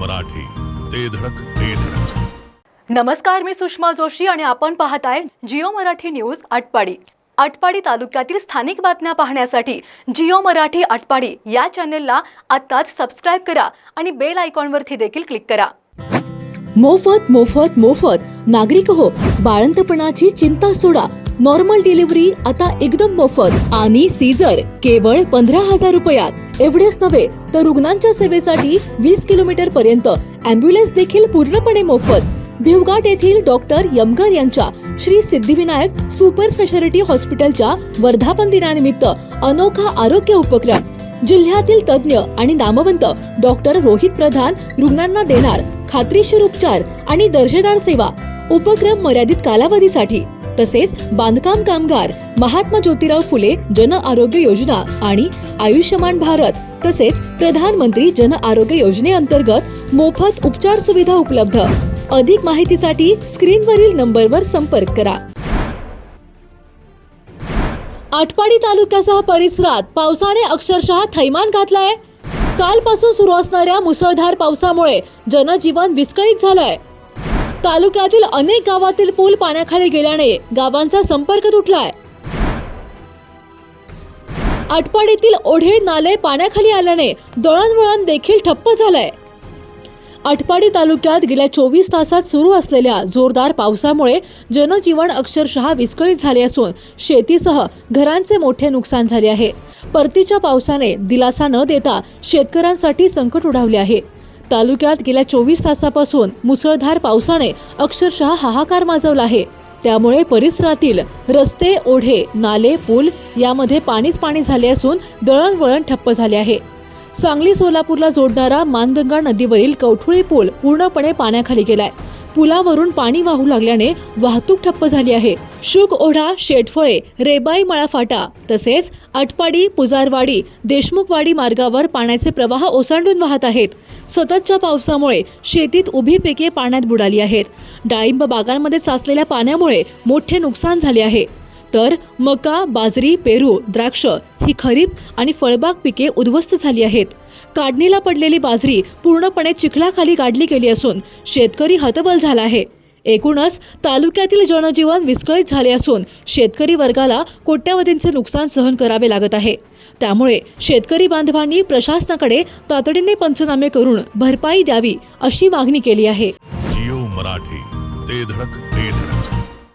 मराठी. ते धडक ते धडक. नमस्कार मी सुषमा जोशी आणि आपण पाहताय जिओ मराठी न्यूज आटपाडी. आटपाडी तालुक्यातील स्थानिक बातम्या पाहण्यासाठी जिओ मराठी आटपाडी या चॅनेलला आत्ताच सबस्क्राईब करा आणि बेल आयकॉनवरती देखील क्लिक करा. मोफत मोफत मोफत. नागरिक हो बाळंतपणाची चिंता सोडा. नॉर्मल डिलिव्हरी आता एकदम मोफत. आणि सीझर केवळ पंधरा हजार रुपयात. एवढेच नव्हे तर रुग्णांच्या सेवेसाठी वीस किलोमीटर पर्यंत. अँब्युलन्स देखील पूर्णपणे मोफत. भिवघाट येथील डॉक्टर यमगर यांच्या श्री सिद्धिविनायक सुपर स्पेशालिटी हॉस्पिटलच्या वर्धापन दिनानिमित्त अनोखा आरोग्य उपक्रम. जिल्ह्यातील तज्ज्ञ आणि नामवंत डॉक्टर रोहित प्रधान रुग्णांना देणार. खात्रीशीर उपचार आणि दर्जेदार सेवा उपक्रम मर्यादित कालावधीसाठी तसेच बांधकाम कामगार महात्मा ज्योतिराव फुले जन आरोग्य योजना आणि आयुष्यमान भारत तसेच प्रधानमंत्री जन आरोग्य योजनेअंतर्गत मोफत उपचार सुविधा उपलब्ध. अधिक माहितीसाठी स्क्रीनवरील नंबरवर संपर्क करा. आटपाडी तालुक्यासह परिसरात पावसाने अक्षरशः थैमान घातलाय. कालपासून सुरू असणाऱ्या मुसळधार पावसामुळे जनजीवन विस्कळीत झालंय. तालुक्यातील अनेक गावातील पूल पाण्याखाली गेल्याने गावांचा संपर्क तुटलाय. आटपाडीतील ओढे नाले पाण्याखाली आल्याने दळणवळण देखील ठप्प झालंय. आटपाडी तालुक्यात गेल्या चोवीस तासात सुरू असलेल्या जोरदार पावसामुळे जनजीवन अक्षरशः विस्कळीत झाले असून शेतीसह घरांचे मोठे नुकसान झाले आहे. परतीच्या पावसाने दिलासा न देता शेतकऱ्यांसाठी संकट उडावले आहे. तालुक्यात गेल्या चोवीस तासापासून मुसळधार पावसाने अक्षरशः हाहाकार माजवला आहे. त्यामुळे परिसरातील रस्ते ओढे नाले पूल यामध्ये पाणीच पाणी झाले असून दळणवळण ठप्प झाले आहे. सांगली सोलापूरला जोडणारा मानगंगा नदीवरील कवठुळी पूल पूर्णपणे पाण्याखाली गेलाय. पुलावरून पाणी वाहू लागल्याने वाहतूक ठप्प झाली आहे. शुक ओढा शेटफळे रेबाई मळा फाटा तसेच आटपाडी पुजारवाडी देशमुखवाडी मार्गावर पाण्याचे प्रवाह ओसांडून वाहत आहेत. सततच्या पावसामुळे शेतीत उभी पिके पाण्यात बुडाली आहेत. डाळिंब बागांमध्ये साचलेल्या पाण्यामुळे मोठे नुकसान झाले आहे. तर मका बाजरी पेरू द्राक्ष ही खरीप आणि फळबाग पिके उद्ध्वस्त झाली आहेत. काढणीला पडलेली बाजरी पूर्णपणे चिखलाखाली काढली गेली असून शेतकरी हतबल झाला आहे. एकूणच तालुक्यातील जनजीवन विस्कळीत झाले असून शेतकरी वर्गाला कोट्यावधींचे नुकसान सहन करावे लागत आहे. त्यामुळे शेतकरी बांधवांनी प्रशासनाकडे तातडीने पंचनामे करून भरपाई द्यावी अशी मागणी केली आहे. जिओ मराठी ते धडक ते धडक.